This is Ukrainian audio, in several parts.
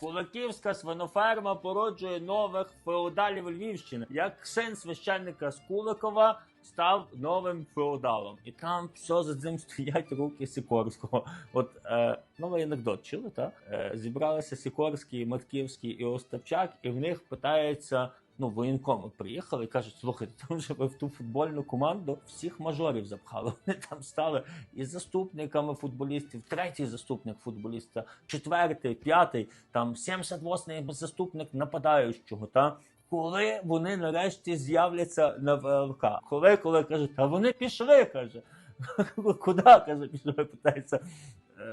Кулаківська свиноферма породжує нових феодалів Львівщини. Як син священника з Куликова став новим феодалом. І там все за цим стоять руки Сікорського. От е, новий анекдот чули, так? Е, зібралися Сікорський, Матківський і Остапчак, і в них питається. Ну, воєнкоми приїхали і кажуть: слухайте, там же ви в ту футбольну команду всіх мажорів запхали. Вони там стали і заступниками футболістів, третій заступник футболіста, четвертий, п'ятий, там 78-й заступник нападаючого. Та коли вони нарешті з'являться на ВЛК? Коли, коли кажуть, а вони пішли, каже. Куди каже, пішли, питається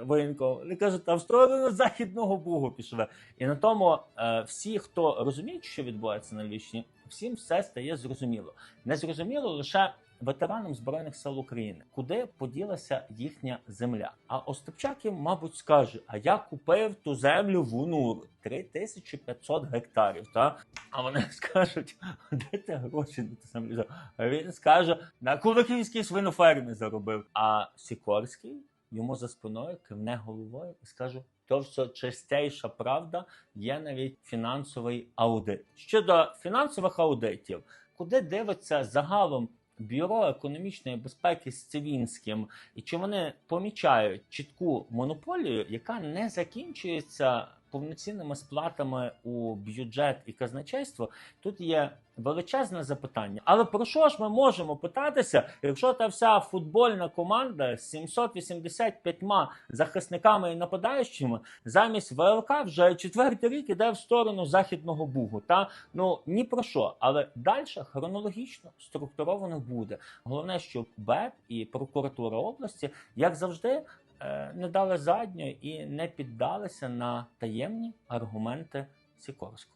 воєнком. Вони кажуть, а в сторону західного Бугу пішли. І на тому е, всі, хто розуміють, що відбувається на Львівщині, всім все стає зрозуміло. Не зрозуміло лише ветеранам Збройних сил України, куди поділася їхня земля. А Остапчак їм, мабуть, скаже: а я купив ту землю в Унуру 3500 гектарів. Та? А вони скажуть, де ти гроші на ту землю? А він скаже, на Кулаківській свинофермі заробив. А Сікорський йому за спиною кивне головою і скаже: то все чистейша правда, є навіть фінансовий аудит. Щодо фінансових аудитів, куди дивиться загалом Бюро економічної безпеки з Цивінським, і чи вони помічають чітку монополію, яка не закінчується повноцінними сплатами у бюджет і казначейство? Тут є величезне запитання. Але про що ж ми можемо питатися, якщо та вся футбольна команда з 785 захисниками і нападаючими замість ВЛК вже четвертий рік іде в сторону західного бугу? Та ну ні про що, але далі хронологічно структуровано буде. Головне, щоб БЕП і прокуратура області, як завжди, е, не дали задньої і не піддалися на таємні аргументи Сікорського.